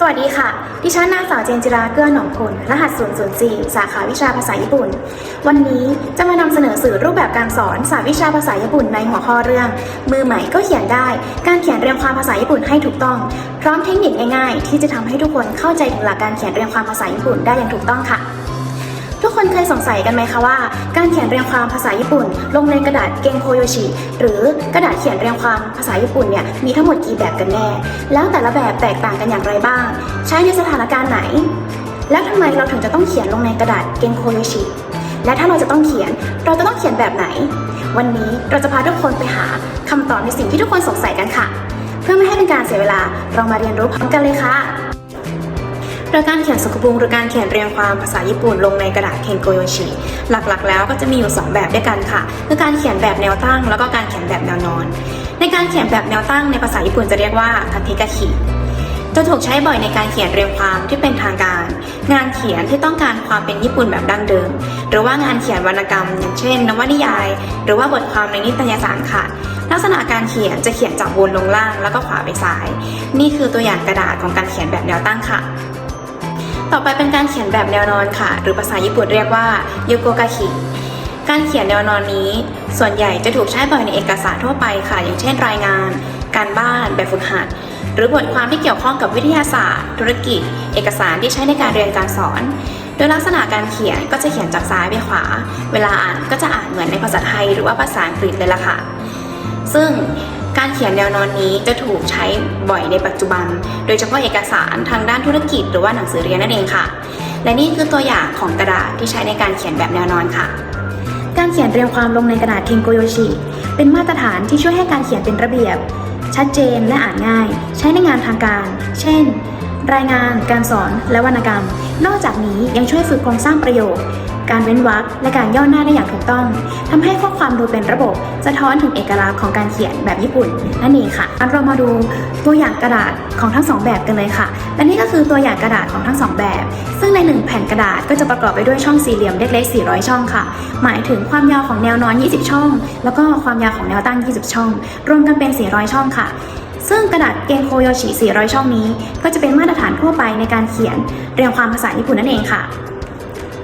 สวัสดีค่ะ ดิฉันนางสาวเจนจิราเกื้อหนองพลรหัส 004 สาขาวิชาภาษาญี่ปุ่น วันนี้จะมานำเสนอสื่อรูปแบบการสอนสาวิชาภาษาญี่ปุ่นในหัวข้อเรื่อง มือใหม่ก็เขียนได้ การเขียนเรียงความภาษาญี่ปุ่นให้ถูกต้อง พร้อมเทคนิคง่ายๆ ที่จะทำให้ทุกคนเข้าใจถึงหลักการเขียนเรียงความภาษาญี่ปุ่นได้อย่างถูกต้องค่ะ คนเคยสงสัยกันไหมคะว่า การเขียนเรียงความภาษาญี่ปุ่น ลงในกระดาษเกงโคโยชิหรือกระดาษเขียนเรียงความภาษาญี่ปุ่นเนี่ยมีทั้งหมดกี่แบบกันแน่ แล้วแต่ละแบบแตกต่างกันอย่างไรบ้าง ใช้ในสถานการณ์ไหน แล้วทำไมเราถึงจะต้องเขียนลงในกระดาษเกงโคโยชิและถ้าเราจะต้องเขียนเราจะต้องเขียนแบบไหน วันนี้เราจะพาทุกคนไปหาคำตอบในสิ่งที่ทุกคนสงสัยกันค่ะ เพื่อไม่ให้เป็นการเสียเวลาเรามาเรียนรู้พร้อมกันเลยค่ะ โดยการเขียนสกุบุงหรือการเขียนเรียงความภาษาญี่ปุ่นลงในกระดาษเคนโกโยชิหลักๆ แล้วก็จะมีอยู่ 2 แบบด้วยกันค่ะ คือการเขียนแบบแนวตั้ง แล้วก็การเขียนแบบแนวนอน ในการเขียนแบบแนวตั้งในภาษาญี่ปุ่นจะเรียกว่าคาเทกาคิจะถูกใช้บ่อยในการเขียนเรียงความที่เป็นทางการ งานเขียนที่ต้องการความเป็นญี่ปุ่นแบบดั้งเดิม หรือว่างานเขียนวรรณกรรม อย่างเช่นนวนิยาย หรือว่าบทความในนิตยสารค่ะ ลักษณะการเขียนจะเขียนจากบนลงล่างแล้วก็ขวาไปซ้าย นี่คือตัวอย่างกระดาษของการเขียนแบบแนวตั้งค่ะ ต่อไปเป็นการเขียนแบบแนวนอนค่ะ หรือภาษาญี่ปุ่นเรียกว่าโยโกกาคิการเขียนแนวนอนนี้ ส่วนใหญ่จะถูกใช้บ่อยในเอกสารทั่วไปค่ะ อย่างเช่น รายงาน การบ้านแบบฝึกหัด หรือบทความที่เกี่ยวข้องกับวิทยาศาสตร์ ธุรกิจ เอกสารที่ใช้ในการเรียนการสอน โดยลักษณะการเขียนก็จะเขียนจากซ้ายไปขวา เวลาอ่านก็จะอ่านเหมือนในภาษาไทย หรือว่าภาษาอังกฤษเลยล่ะค่ะ ซึ่งการเขียนแนวนอนนี้จะถูกใช้บ่อยในปัจจุบัน โดยเฉพาะเอกสารทางด้านธุรกิจหรือว่าหนังสือเรียนนั่นเองค่ะ และนี่คือตัวอย่างของกระดาษที่ใช้ในการเขียนแบบแนวนอนค่ะ การเขียนเรียงความลงในกระดาษเทงโกโยชิ เป็นมาตรฐานที่ช่วยให้การเขียนเป็นระเบียบ ชัดเจนและอ่านง่าย ใช้ในงานทางการ เช่น รายงาน การสอน และวรรณกรรม นอกจากนี้ยังช่วยฝึกโครงสร้างประโยคการเว้นวรรคและการย่อหน้าได้อย่างถูกต้องทำให้ข้อความดูเป็นระบบ สะท้อนถึงเอกลักษณ์ของการเขียนแบบญี่ปุ่นนั่นเองค่ะอันเรามาดูตัวอย่างกระดาษของทั้งสองแบบกันเลยค่ะ และนี่ก็คือตัวอย่างกระดาษของทั้งสองแบบ ซึ่งในหนึ่งแผ่นกระดาษก็จะประกอบไปด้วยช่องสี่เหลี่ยมเล็กๆ400 ช่องค่ะ หมายถึงความยาวของแนวนอน 20 ช่อง แล้วก็ความยาวของแนวตั้ง 20 ช่อง รวมกันเป็น 400 ช่องค่ะซึ่งกระดาษเกงโคโยชิ 400 ช่องนี้ ก็จะเป็นมาตรฐานทั่วไปในการเขียนเรียงความภาษาญี่ปุ่นนั่นเองค่ะ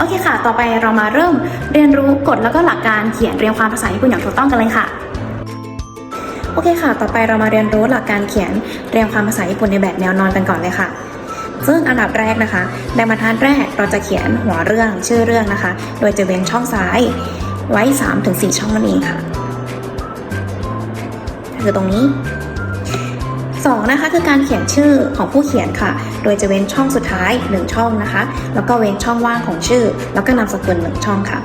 โอเคค่ะ ต่อไปเรามาเริ่มเรียนรู้กฎแล้วก็หลักการเขียนเรียงความภาษาญี่ปุ่นอย่างถูกต้องกันเลยค่ะ โอเคค่ะ ต่อไปเรามาเรียนรู้หลักการเขียนเรียงความภาษาญี่ปุ่นในแบบแนวนอนกันก่อนเลยค่ะ ซึ่งอันดับแรกนะคะในบรรทัดแรกเราจะเขียนหัวเรื่องชื่อเรื่องนะคะ โดยจะเว้นช่องซ้ายไว้ 3-4 ช่องนั่นเองค่ะ คือตรงนี้ 2 นะคะคือการเขียนชื่อของผู้เขียนค่ะ โดยจะเว้นช่องสุดท้าย 1 ช่องนะคะ แล้วก็เว้นช่องว่างของชื่อ แล้วก็นามสกุลหนึ่งช่องค่ะ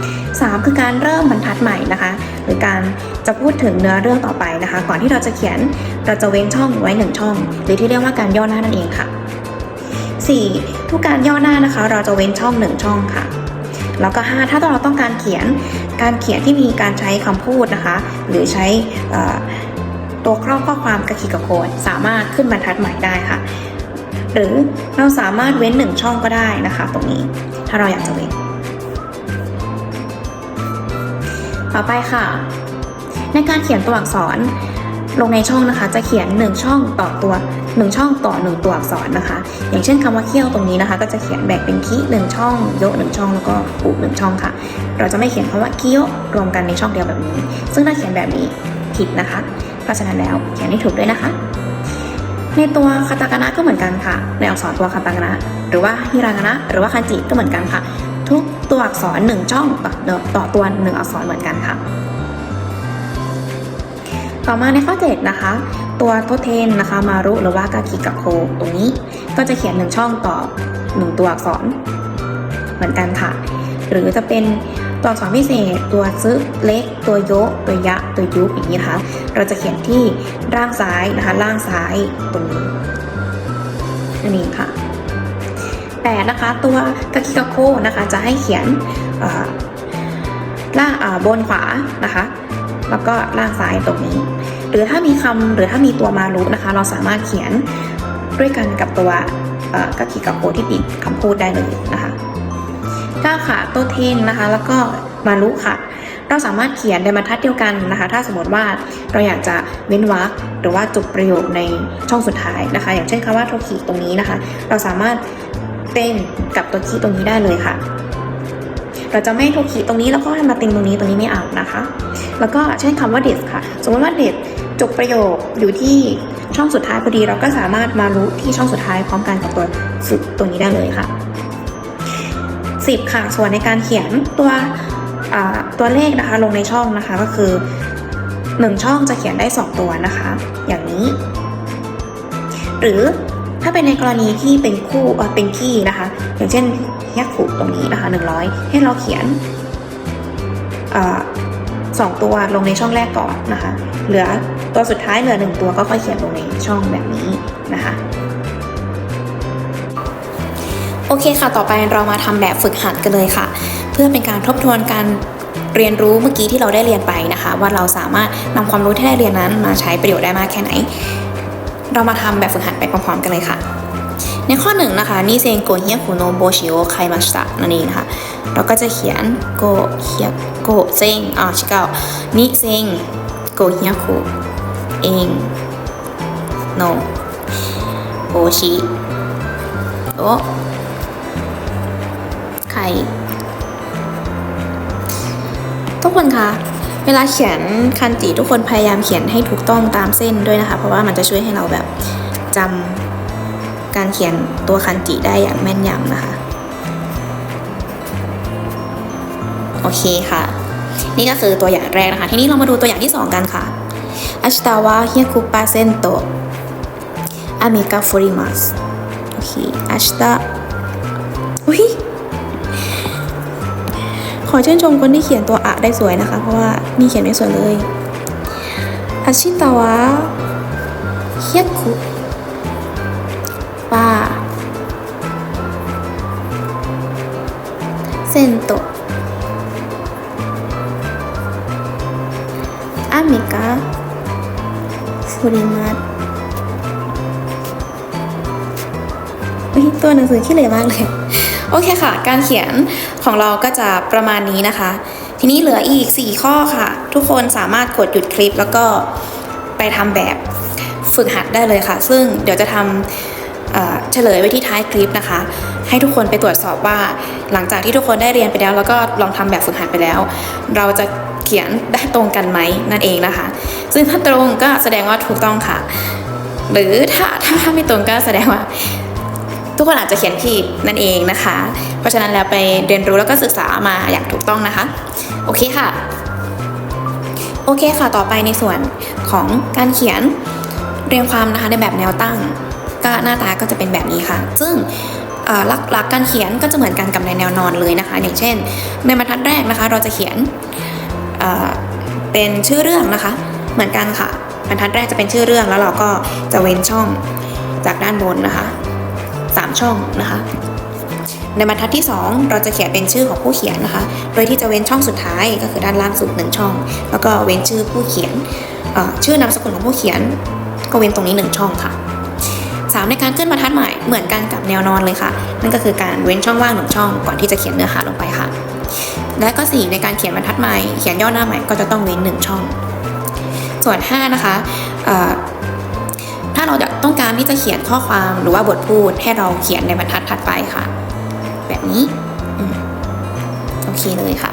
3 คือการเริ่มบรรทัดใหม่นะคะ หรือการจะพูดถึงเนื้อเรื่องต่อไปนะคะ ก่อนที่เราจะเขียนเราจะเว้นช่องไว้ 1 ช่อง หรือที่เรียกว่าการย่อหน้านั่นเองค่ะ 4. ทุกการย่อหน้านะคะ เราจะเว้นช่อง 1 ช่องค่ะแล้วก็ 5 ถ้าเราต้องการเขียนการเขียนที่มีการใช้คำพูดนะคะ หรือใช้ตัวครอบข้อความกระขีกระโคนสามารถขึ้นบรรทัดใหม่ได้ค่ะ หรือเราสามารถเว้นหนึ่งช่องก็ได้นะคะ ตรงนี้ถ้าเราอยากจะเว้น ต่อไปค่ะ ในการเขียนตัวอักษรลงในช่องนะคะ จะเขียน 1 ช่องต่อตัว 1 ช่องต่อ 1 ตัวอักษรนะคะ อย่างเช่นคำว่าเขี้ยวตรงนี้นะคะ ก็จะเขียนแบ่งเป็นคิหนึ่งช่องโยหนึ่งช่องแล้วก็อุหนึ่งช่องค่ะ เราจะไม่เขียนคำว่าเคิโยวรวมกันในช่องเดียวแบบนี้ ซึ่งถ้าเขียนแบบนี้ผิดนะคะ เพราะฉะนั้นแล้วเขียนให้ถูกด้วยนะคะ ในตัวคาตาคานะก็เหมือนกันค่ะ ในอักษรตัวคาตาคานะหรือว่าฮิรากานะหรือว่าคันจิก็เหมือนกันค่ะ ทุกตัวอักษรหนึ่งช่องต่อต่อตัวหนึ่งอักษรเหมือนกันค่ะ ต่อมาในข้อ7นะคะ ตัวโทเทนนะคะมารุหรือว่ากากิกะโคตรงนี้ก็จะเขียนหนึ่งช่องต่อหนึ่งตัวอักษรเหมือนกันค่ะ หรือจะเป็น ตัวอักษรพิเศษ ตัวซึเล็ก ตัวโยะตัวยะ ตัวยุอย่างนี้นะคะ เราจะเขียนที่ร่างซ้ายนะคะ ล่างซ้ายตรงนี้นั่นเองค่ะแต่นะคะตัวกากิกะโคนะคะจะให้เขียนล่างบนขวานะคะ แล้วก็ล่างซ้ายตรงนี้ หรือถ้ามีคำหรือถ้ามีตัวมารุนะคะ เราสามารถเขียนด้วยกันกับตัวกากิกะโคที่ปิดคำพูดได้เลยนะคะ ก้าค่ะตัวเทนนะคะ แล้วก็มารุค่ะ เราสามารถเขียนในบรรทัดเดียวกันนะคะ ถ้าสมมติว่าเราอยากจะเว้นวรรคหรือว่าจบประโยคในช่องสุดท้ายนะคะ อย่างเช่นคำว่าโทคิตรงนี้นะคะ เราสามารถเต็งกับตัวคีตรงนี้ได้เลยค่ะ เราจะไม่โทคิตรงนี้แล้วก็มาเต็งตรงนี้ตรงนี้ไม่เอานะคะ แล้วก็เช่นคำว่าเดสค่ะ สมมติว่าเดสจบประโยคอยู่ที่ช่องสุดท้ายพอดี เราก็สามารถมารู้ที่ช่องสุดท้ายพร้อมกันกับตัวสุดตัวนี้ได้เลยค่ะ 10 ค่ะ ส่วนในการเขียนตัวตัวเลขนะคะลงในช่องนะคะก็คือ 1 ช่องจะเขียนได้ 2 ตัวนะคะ อย่างนี้ หรือถ้าเป็นในกรณีที่เป็นคู่เป็นที่นะคะ อย่างเช่นยักษ์ผูกตรงนี้นะคะ 100 ให้เราเขียนอสองตัวลงในช่องแรกก่อนนะคะ เหลือตัวสุดท้ายเหลือหนึ่งตัวก็ค่อยเขียนลงในช่องแบบนี้นะคะ เคค่ะ ต่อไปเรามาทำแบบฝึกหัดกันเลยค่ะ เพื่อเป็นการทบทวนการเรียนรู้เมื่อกี้ที่เราได้เรียนไปนะคะ ว่าเราสามารถนำความรู้ที่ได้เรียนนั้นมาใช้ประโยชน์ได้มากแค่ไหน เรามาทำแบบฝึกหัดไปพร้อมๆกันเลยค่ะ ในข้อหนึ่งนะคะนิเซนโกเฮียคุโนโบชิโอไคมาชิตะนั่นเองนะคะเราก็จะเขียนโกเฮียโกเซงอ่าชิเกานิเซงโกเฮียคุเองโนโบชิโอ ร ทุกคนคะเวลาเขียนคันจิทุกคนพยายามเขียนให้ถูกต้องตามเส้นด้วยนะคะ เพราะว่ามันจะช่วยให้เราแบบจำการเขียนตัวคันจิได้อย่างแม่นยำนะคะโอเคค่ะ นี่ก็คือตัวอย่างแรกนะคะ ทีนี้เรามาดูตัวอย่างที่ 2 กันค่ะอัชตาวะเฮียคุปาเซนโตอเมกาฟอริมัสโอเคอัชตาอุ้ย ขอชื่นชมคนที่เขียนตัวอะได้สวยนะคะ เพราะว่านี่เขียนไม่สวยเลยอาชิตาวะเฮียคุปาเซนโตอาเมกาฟูริมัสอุ๊ยตัวหนังสือขี้เหร่มากเลย โอเคค่ะ การเขียนของเราก็จะประมาณนี้นะคะ ทีนี้เหลืออีก 4 ข้อค่ะ ทุกคนสามารถกดหยุดคลิปแล้วก็ไปทำแบบฝึกหัดได้เลยค่ะ ซึ่งเดี๋ยวจะทำเฉลยไว้ที่ท้ายคลิปนะคะ ให้ทุกคนไปตรวจสอบว่าหลังจากที่ทุกคนได้เรียนไปแล้ว แล้วก็ลองทำแบบฝึกหัดไปแล้ว เราจะเขียนได้ตรงกันไหมนั่นเองนะคะ ซึ่งถ้าตรงก็แสดงว่าถูกต้องค่ะ หรือถ้าถ้าไม่ตรงก็แสดงว่า ทุกคนอาจจะเขียนผิดนั่นเองนะคะ เพราะฉะนั้นแล้วไปเรียนรู้แล้วก็ศึกษามาอย่างถูกต้องนะคะ โอเคค่ะ โอเคค่ะ ต่อไปในส่วนของการเขียนเรียงความนะคะในแบบแนวตั้ง ก็หน้าตาก็จะเป็นแบบนี้ค่ะ ซึ่งหลักหลักการเขียนก็จะเหมือนกันกับในแนวนอนเลยนะคะ อย่างเช่น ในบรรทัดแรกนะคะ เราจะเขียนเเป็นชื่อเรื่องนะคะ เหมือนกันค่ะ บรรทัดแรกจะเป็นชื่อเรื่องแล้วเราก็จะเว้นช่องจากด้านบนนะคะ 3 ช่องนะคะในบรรทัดที่ 2 เราจะเขียนเป็นชื่อของผู้เขียนนะคะ โดยที่จะเว้นช่องสุดท้ายก็คือด้านล่างสุดหนึ่งช่อง แล้วก็เว้นชื่อผู้เขียน ชื่อนามสกุลของผู้เขียน ก็เว้นตรงนี้หนึ่งช่องค่ะ 3 ในการขึ้นบรรทัดใหม่เหมือนกันกับแนวนอนเลยค่ะ นั่นก็คือการเว้นช่องว่างหนึ่งช่อง ก่อนที่จะเขียนเนื้อหาลงไปค่ะ และก็ 4 ในการเขียนบรรทัดใหม่ เขียนย่อหน้าใหม่ก็จะต้องเว้นหนึ่งช่อง ส่วน 5 นะคะ ถ้าเราต้องการที่จะเขียนข้อความหรือว่าบทพูดให้เราเขียนในบรรทัดถัดไปค่ะ แบบนี้โอเคเลยค่ะ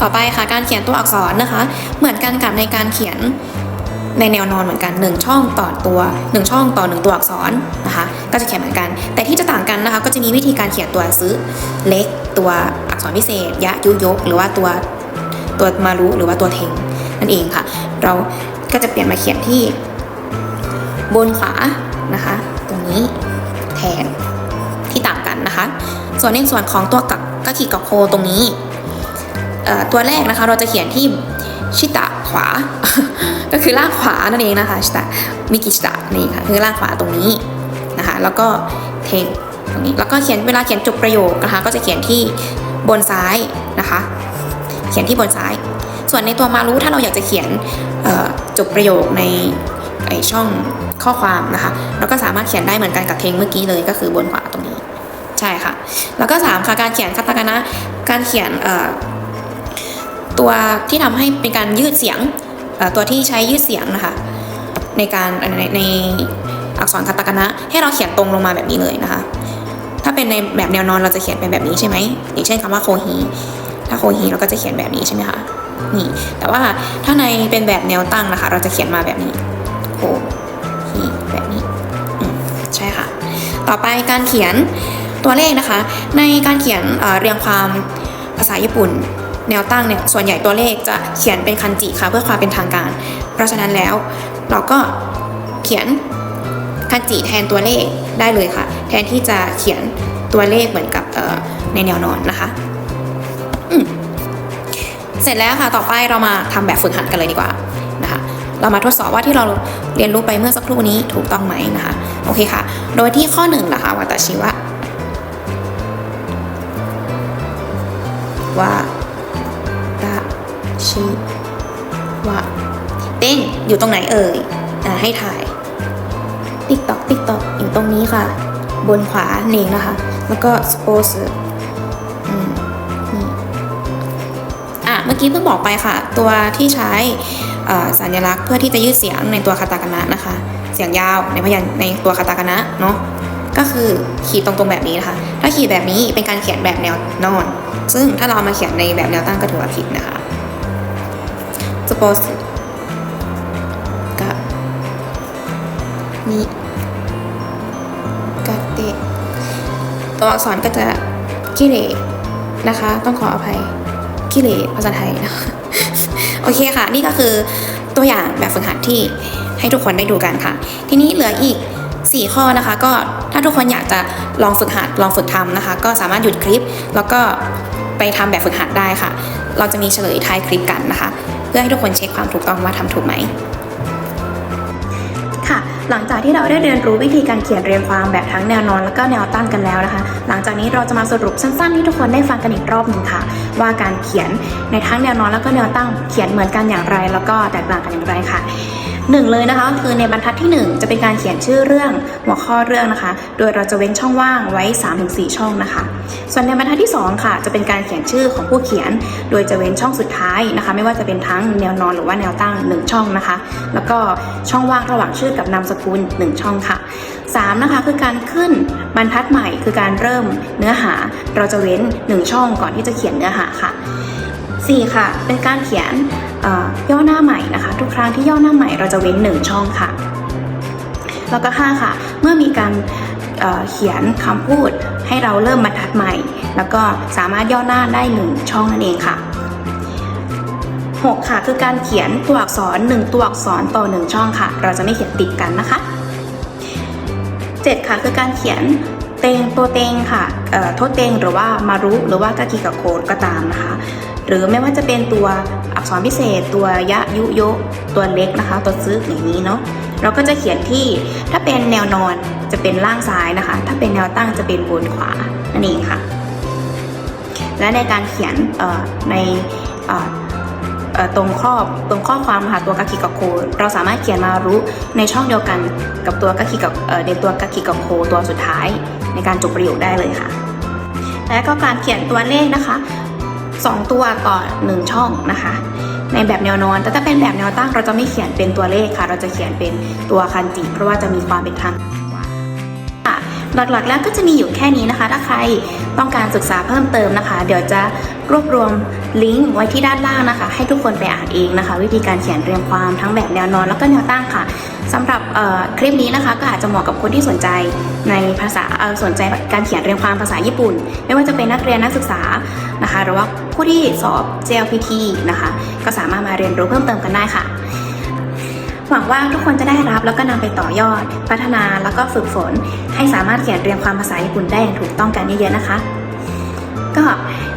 ต่อไปค่ะการเขียนตัวอักษรนะคะ เหมือนกันกับในการเขียนในแนวนอนเหมือนกันหนึ่งช่องต่อตัวหนึ่งช่องต่อหนึ่งตัวอักษรนะคะ ก็จะเขียนเหมือนกัน แต่ที่จะต่างกันนะคะ ก็จะมีวิธีการเขียนตัวซื้อเล็กตัวอักษรพิเศษ ยะยุยก หรือว่าตัวตัวมารุหรือว่าตัวเทงนั่นเองค่ะ เรา ก็จะเปลี่ยนมาเขียนที่ บนขวานะคะ ตรงนี้แทนที่ต่างกันนะคะ ส่วนในส่วนของตัวกักกะขีกับโคตรงนี้ตัวแรกนะคะเราจะเขียนที่ชิตะขวา ก็คือล่างขวานั่นเองนะคะชิตะมิกิชิตะนี่ค่ะคือล่างขวาตรงนี้นะคะแล้วก็เทงตรงนี้แล้วก็เขียนเวลาเขียนจบประโยคนะคะก็จะเขียนที่บนซ้ายนะคะ เขียนที่บนซ้าย ส่วนในตัวมารู้ถ้าเราอยากจะเขียนจบประโยคในไอช่องข้อความนะคะเราก็สามารถเขียนได้เหมือนกันกับเทงเมื่อกี้เลยก็คือบนขวาตรงนี้ใช่ค่ะแล้วก็สามค่ะการเขียนคาตาคานะการเขียนตัวที่ทำให้เป็นการยืดเสียงตัวที่ใช้ยืดเสียงนะคะในการในในอักษรคาตาคานะให้เราเขียนตรงลงมาแบบนี้เลยนะคะ ถ้าเป็นในแบบแนวนอนเราจะเขียนเป็นแบบนี้ใช่ไหมอย่างเช่นคำว่าโคฮีถ้าโคฮีเราก็จะเขียนแบบนี้ใช่ไหมคะ นี่ แต่ว่าถ้าในเป็นแบบแนวตั้งนะคะ เราจะเขียนมาแบบนี้โคฮีแบบนี้ใช่ค่ะ ต่อไปการเขียนตัวเลขนะคะ ในการเขียนเเรียงความภาษาญี่ปุ่น แนวตั้งเนี่ยส่วนใหญ่ตัวเลขจะเขียนเป็นคันจิค่ะเพื่อความเป็นทางการ เพราะฉะนั้นแล้วเราก็เขียนคันจิแทนตัวเลขได้เลยค่ะ แทนที่จะเขียนตัวเลขเหมือนกับในแนวนอนนะคะ อืม เสร็จแล้วค่ะต่อไปเรามาทำแบบฝึกหัดกันเลยดีกว่านะคะเรามาทดสอบว่าที่เราเรียนรู้ไปเมื่อสักครู่นี้ถูกต้องไหมนะคะโอเคค่ะ โดยที่ข้อหนึ่งนะคะวัตชิวะว่าตาชิวะเต้นอยู่ตรงไหนเอ่ยอ่าให้ถ่าย ติ๊กตอกติ๊กตอกอยู่ตรงนี้ค่ะ บนขวานี่นะคะ แล้วก็ suppose อื กี้เพิ่งบอกไปค่ะ ตัวที่ใช้สัญลักษณ์เพื่อที่จะยืดเสียงในตัวคาตาคานะนะคะ เสียงยาวในพยัญในตัวคาตาคานะเนาะก็คือขีดตรงๆแบบนี้นะคะ ถ้าขีดแบบนี้เป็นการเขียนแบบแนวนอน ซึ่งถ้าเราเอามาเขียนในแบบแนวตั้งก็ถือว่าผิดนะคะ suppose กับนี่กาเตตัวอักษรก็จะกิเลนะคะ ต้องขออภัย ขี้เลภาษาไทยนะโอเคค่ะ นี่ก็คือตัวอย่างแบบฝึกหัดที่ให้ทุกคนได้ดูกันค่ะ ทีนี้เหลืออีก 4 ข้อนะคะ ก็ถ้าทุกคนอยากจะลองฝึกหัดลองฝึกทำนะคะ ก็สามารถหยุดคลิป แล้วก็ไปทำแบบฝึกหัดได้ค่ะ เราจะมีเฉลยท้ายคลิปกันนะคะ เพื่อให้ทุกคนเช็คความถูกต้องว่าทำถูกไหม หลังจากที่เราได้เรียนรู้วิธีการเขียนเรียงความแบบทั้งแนวนอนและก็แนวตั้งกันแล้วนะคะ หลังจากนี้เราจะมาสรุปสั้นๆที่ทุกคนได้ฟังกันอีกรอบหนึ่งค่ะ ว่าการเขียนในทั้งแนวนอนและก็แนวตั้งเขียนเหมือนกันอย่างไร แล้วก็แตกต่างกันอย่างไรค่ะ หนึ่งเลยนะคะคือในบรรทัดที่หนึ่งจะเป็นการเขียนชื่อเรื่องหัวข้อเรื่องนะคะ โดยเราจะเว้นช่องว่างไว้ 3-4 ช่องนะคะ ส่วนในบรรทัดที่สองค่ะ จะเป็นการเขียนชื่อของผู้เขียน โดยจะเว้นช่องสุดท้ายนะคะ ไม่ว่าจะเป็นทั้งแนวนอนหรือว่าแนวตั้ง 1 ช่องนะคะ แล้วก็ช่องว่างระหว่างชื่อกับนามสกุล 1 ช่องค่ะ 3 นะคะคือการขึ้นบรรทัดใหม่คือการเริ่มเนื้อหาเราจะเว้น 1 ช่องก่อนที่จะเขียนเนื้อหาค่ะ 4 ค่ะ เป็นการเขียน ย่อหน้าใหม่นะคะ ทุกครั้งที่ย่อหน้าใหม่เราจะเว้น 1 ช่องค่ะ แล้วก็ 5 ค่ะ เมื่อมีการเเขียนคำพูดให้เราเริ่มบรรทัดใหม่ แล้วก็สามารถย่อหน้าได้ 1 ช่องนั่นเองค่ะ 6 ค่ะ คือการเขียนตัวอักษร 1 ตัวอักษรต่อ 1 ช่องค่ะ เราจะไม่เขียนติดกันนะคะ 7 ค่ะ คือการเขียนเตงตัวเตงค่ะโทษเตงหรือว่ามารุหรือว่ากากิกะโคดก็ตามนะคะ หรือไม่ว่าจะเป็นตัวอักษรพิเศษ ตัวยะยุโยตัวเล็กนะคะตัวซึอย่างนี้เนาะเราก็จะเขียนที่ถ้าเป็นแนวนอนจะเป็นล่างซ้ายนะคะ ถ้าเป็นแนวตั้งจะเป็นบนขวานั่นเองค่ะ และในการเขียนในตรงข้อตรงข้อความค่ะตัวกากิกะโค เราสามารถเขียนมารุในช่องเดียวกันกับตัวกากิกะเอ่อในตัวกากิกะโคตัวสุดท้าย ในการจบประโยคได้เลยค่ะ และก็การเขียนตัวเลขนะคะ 2 ตัวต่อ1ช่องนะคะ ในแบบแนวนอน แต่ถ้าเป็นแบบแนวตั้งเราจะไม่เขียนเป็นตัวเลขค่ะ เราจะเขียนเป็นตัวคันจิเพราะว่าจะมีความเป็นทางกว่าค่ะหลักๆแล้วก็จะมีอยู่แค่นี้นะคะ ถ้าใครต้องการศึกษาเพิ่มเติมนะคะ เดี๋ยวจะรวบรวมลิงก์ไว้ที่ด้านล่างนะคะ ให้ทุกคนไปอ่านเองนะคะ วิธีการเขียนเรียงความทั้งแบบแนวนอนแล้วก็แนวตั้งค่ะ สำหรับคลิปนี้นะคะก็อาจจะเหมาะกับคนที่สนใจในภาษาสนใจการเขียนเรียงความภาษาญี่ปุ่น ไม่ว่าจะเป็นนักเรียนนักศึกษานะคะ หรือว่าผู้ที่สอบ JLPT นะคะ ก็สามารถมาเรียนรู้เพิ่มเติมกันได้ค่ะ หวังว่าทุกคนจะได้รับแล้วก็นำไปต่อยอด พัฒนาแล้วก็ฝึกฝน ให้สามารถเขียนเรียงความภาษาญี่ปุ่นได้อย่างถูกต้องกันเยอะๆนะคะก็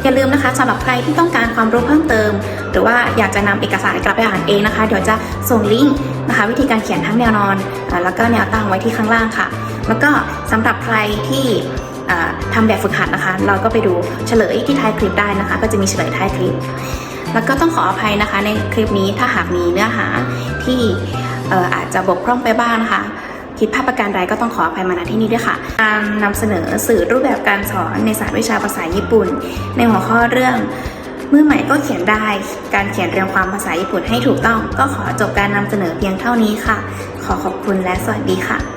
อย่าลืมนะคะสำหรับใครที่ต้องการความรู้เพิ่มเติม หรือว่าอยากจะนำเอกสารกลับไปอ่านเองนะคะ เดี๋ยวจะส่งลิงก์ นะคะวิธีการเขียนทั้งแนวนอนอแล้วก็แนวตั้งไว้ที่ข้างล่างค่ะ แล้วก็สำหรับใครที่เอ่อทำแบบฝึกหัดนะคะ เราก็ไปดูเฉลยที่ท้ายคลิปได้นะคะ ก็จะมีเฉลยท้ายคลิป แล้วก็ต้องขออภัยนะคะ ในคลิปนี้ถ้าหากมีเนื้อหาที่อออาจจะบกพร่องไปบ้างนะคะผิดพลาดประการใดก็ต้องขออภัยมาณที่นี้ด้วยค่ะ การนำเสนอสื่อรูปแบบการสอนในศาสตร์วิชาภาษาญี่ปุ่น ในหัวข้อเรื่อง มือใหม่ก็เขียนได้ การเขียนเรียงความภาษาญี่ปุ่นให้ถูกต้อง ก็ขอจบการนำเสนอเพียงเท่านี้ค่ะ ขอขอบคุณและสวัสดีค่ะ